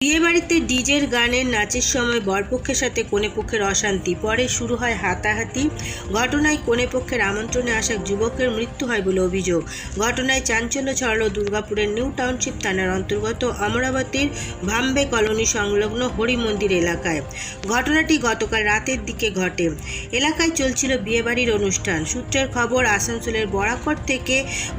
বিয়েবাড়িতে ডিজের গানের নাচের সময় বরপক্ষের সাথে কনেপক্ষের অশান্তি। পরে শুরু হয় হাতাহাতি। ঘটনায় কনেপক্ষের আমন্ত্রণে আসা যুবকের মৃত্যু হয় বলে অভিযোগ। ঘটনায় চাঞ্চল্য ছড়াল দুর্গাপুরের নিউ টাউনশিপ থানার অন্তর্গত অমরাবতীর ভাম্বে কলোনি সংলগ্ন হরি মন্দির এলাকায়। ঘটনাটি গতকাল রাতের দিকে ঘটে। এলাকায় চলছিল বিয়েবাড়ির অনুষ্ঠান। সূত্রের খবর, আসানসোলের বরাকর থেকে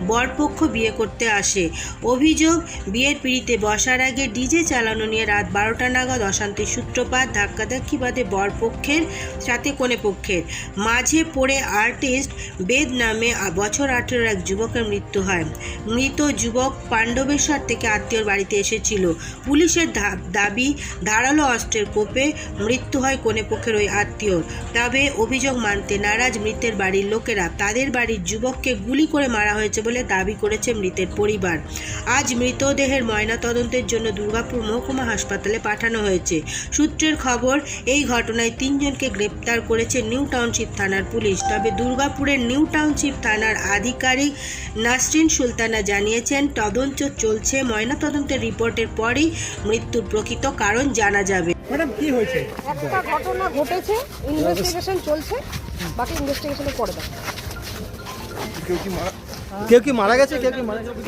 বরপক্ষ বিয়ে করতে আসে। অভিযোগ, বিয়ের পিড়িতে বসার আগে ডিজে চালানো নিয়ে রাত বারোটা নাগাদ অশান্তির সূত্রপাত ধাক্কাধাক্কি বাদে বরপক্ষের সাথে কোনে পক্ষের। মাঝে পড়ে আর্টিস্ট বেদ নামে বছর আঠেরোর এক যুবকের মৃত্যু হয়। মৃত যুবক পাণ্ডবেশ্বর থেকে আত্মীয়র বাড়িতে এসেছিল। পুলিশের দাবি, ধারালো অস্ত্রের কোপে মৃত্যু হয় কোনে পক্ষের ওই আত্মীয়র তবে অভিযোগ মানতে নারাজ মৃতের বাড়ির লোকেরা। তাদের বাড়ির যুবককে গুলি করে মারা হয়েছে বলে দাবি করেছে মৃতের পরিবার। আজ মৃতদেহের ময়নাতদন্তের জন্য দুর্গাপুর মহকুমা হাসপাতালে পাঠানো হয়েছে। সূত্রের খবর এই ঘটনায় তিনজনকে গ্রেপ্তার করেছে নিউ টাউনশিপ থানার পুলিশ। তবে দুর্গাপুরের নিউ টাউনশিপ থানার আধিকারিক নাসরিন সুলতানা জানিয়েছেন তদন্ত চলছে। ময়নাতদন্তের রিপোর্টের পরই মৃত্যুর প্রকৃত কারণ জানা যাবে। ম্যাডাম কি হয়েছে? একটা ঘটনা ঘটেছে ইনভেস্টিগেশন চলছে বাকি ইনভেস্টিগেশনের পরে দেখা কেউ কি মারা গেছে? কেউ কি মারা গেছে?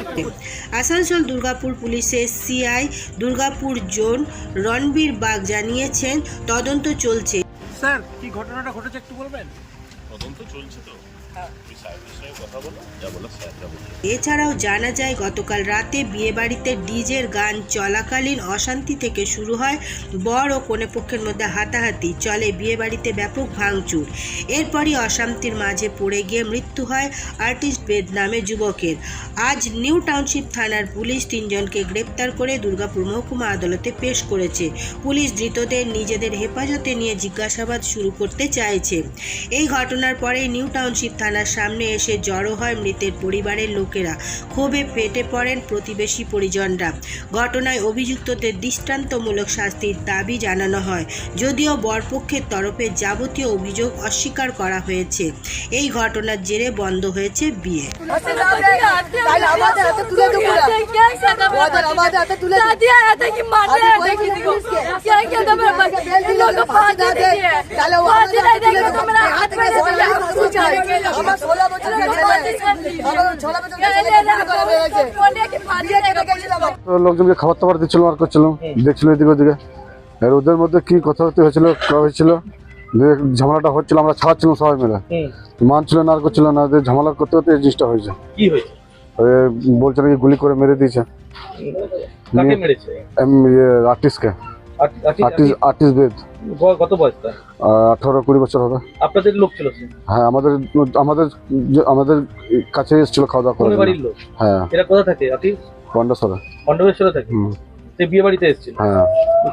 আসানসোল দুর্গাপুর পুলিশের সিআই দুর্গাপুর জোন রণবীর বাগ জানিয়েছেন তদন্ত চলছে। স্যার কি ঘটনাটা ঘটেছে একটু বলবেন? তদন্ত চলছে তো। এছাড়াও জানা যায়, গতকাল রাতে বিয়েবাড়িতে ডিজের গান চলাকালীন অশান্তি থেকে শুরু হয় বর ও কনেপক্ষের মধ্যে হাতাহাতি চলে বিয়েবাড়িতে ব্যাপক ভাঙচুর। এরপরই অশান্তির মাঝে পড়ে গিয়ে মৃত্যু হয় আর্টিস্ট বেদ নামে যুবকের। আজ নিউ টাউনশিপ থানার পুলিশ তিনজনকে গ্রেপ্তার করে দুর্গাপুর মহকুমা আদালতে পেশ করেছে। পুলিশ ধৃতদের নিজেদের হেফাজতে নিয়ে জিজ্ঞাসাবাদ শুরু করতে চাইছে। এই ঘটনার পরে নিউ টাউনশিপ থানার সামনে এসে জড়ো হয় মৃতের পরিবারের লোকেরা ক্ষোভে ফেটে পড়েন প্রতিবেশী পরিজনরা ঘটনায় অভিযুক্তদের দৃষ্টান্তমূলক শাস্তির দাবি জানানো হয় যদিও বরপক্ষের তরফে যাবতীয় অভিযোগ অস্বীকার করা হয়েছে এই ঘটনার জেরে বন্ধ হয়েছে বিয়ে। আমার ছেলে। লোকজনকে খাবার টাবার দিচ্ছিল আর করছিল দেখছিল এদিকে ওদিকে আর ওদের মধ্যে কি কথাবার্তা হয়েছিল হয়েছিল ঝামেলাটা হচ্ছিল আমরা ছাড়াচ্ছিলাম সবাই মিলে মানছিল না আর করছিল না ঝামেলা করতে করতে এই জিনিসটা হয়েছে কি হয়েছে ওই বলছে নাকি গুলি করে মেরে দিয়েছে কাকে মেরেছে আর্টিস্টকে আর্টি- আর্টি- আর্টিস্ট আর্টিস্ট বেদ কত বয়স তার? আঠারো কুড়ি বছর হবে। আপনাদের লোক ছিল সে? হ্যাঁ আমাদের আমাদের যে- আমাদের কাছে এসেছিল খাওয়া দাওয়া কোন বাড়ির লোক? হ্যাঁ। এরা কোথা থাকে মণ্ডপেশ্বরে থাকে? হুম। সে বিয়ে বাড়িতে এসেছিল? হ্যাঁ।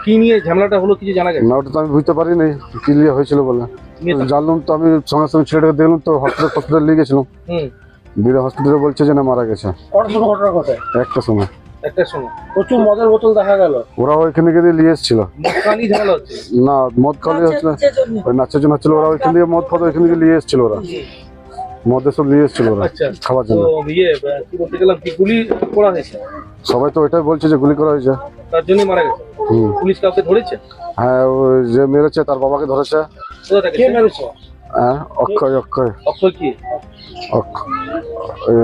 কি নিয়ে ঝামেলাটা হলো কিছু জানা গেছে? না ওটা তো আমি বুঝতে পারিনি হয়েছিল বলে। নিয়ে তো- জানলাম তো আমি সঙ্গে সঙ্গে ছেলেটাকে দেখলাম তো হসপিটাল হসপিটাল নিয়ে গেছিলাম। হুম। বিরা হসপিটালে বলছে যে না মারা গেছে। কটার সময় ঘটনা ঘটে? একটা সময়। একটার সময়। প্রচুর মদের বোতল দেখা গেল। ওরা ওইখানে গিয়ে নিয়ে এসেছিল। হচ্ছে। না মদ খালি হচ্ছিল ওই নাচের জন্য হচ্ছিল ওরা ওইখান থেকে মদ খাওয়া ওইখান থেকে নিয়ে এসেছিল ওরা। মদের সব নিয়ে এসেছিল ওরা আচ্ছা খাওয়ার জন্য। ইয়ে কি বলতে গেলাম কি গুলি করা হয়েছে? সবাই তো ওইটাই বলছে যে গুলি করা হয়েছে। তার জন্যই মারা গেছে? পুলিশ কাউকে ধরেছে? হ্যাঁ ওই যে মেরেছে তার বাবাকে ধরেছে। কে মেরেছে? হ্যাঁ অক্ষয় অক্ষয়। অক্ষয় কি? অক্ষ- এ,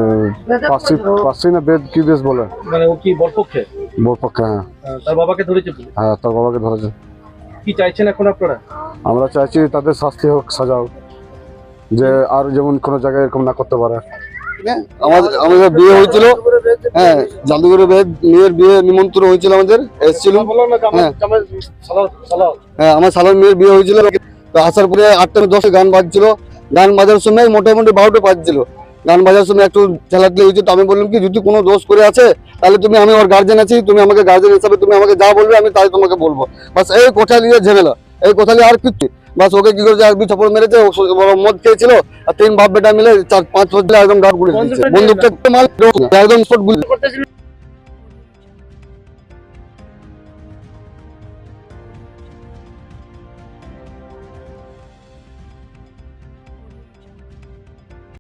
পার্সি পার্সি না বেদ কি বেশ বলে? মানে ও কি বরপক্ষে? বোর হ্যাঁ। তার বাবাকে ধরেছে হ্যাঁ তার বাবাকে ধরেছে। কি চাইছেন এখন আপনারা? আমরা চাইছি তাদের শাস্তি হোক সাজাও যে আর যেমন কোনো জায়গায় এরকম না করতে পারে। আমাদের আমাদের বিয়ে হয়েছিল। হ্যাঁ জাদুঘরে মেয়ের বিয়ে নিমন্ত্রণ হয়েছিল আমাদের এসেছিল। হ্যাঁ। হ্যাঁ আমার সালার মেয়ের বিয়ে হয়েছিল। তো আসার পরে আটটা দশে গান বাজছিল। গান বাজার সময় মোটামুটি বারোটা বাজছিল। গান বাজার সময় একটু ঠেলাঠেলি হয়েছে তো আমি বললাম কি যদি কোনো দোষ করে আছে তাহলে তুমি আমি ওর গার্জেন আছি তুমি আমাকে গার্জেন হিসাবে তুমি আমাকে যা বলবে আমি তাই তোমাকে বলব। বাস এই কোঠা নিয়ে ঝেমেলা এই কোঠা নিয়ে আর কিচ্ছু। বাস ওকে কি করেছে এক দুই থাপড় মেরেছে মদ খেয়েছিল আর তিন বাপ বেটা মিলে চার পাঁচ বছর একদম গাড় গুলি বন্দুকটা একদম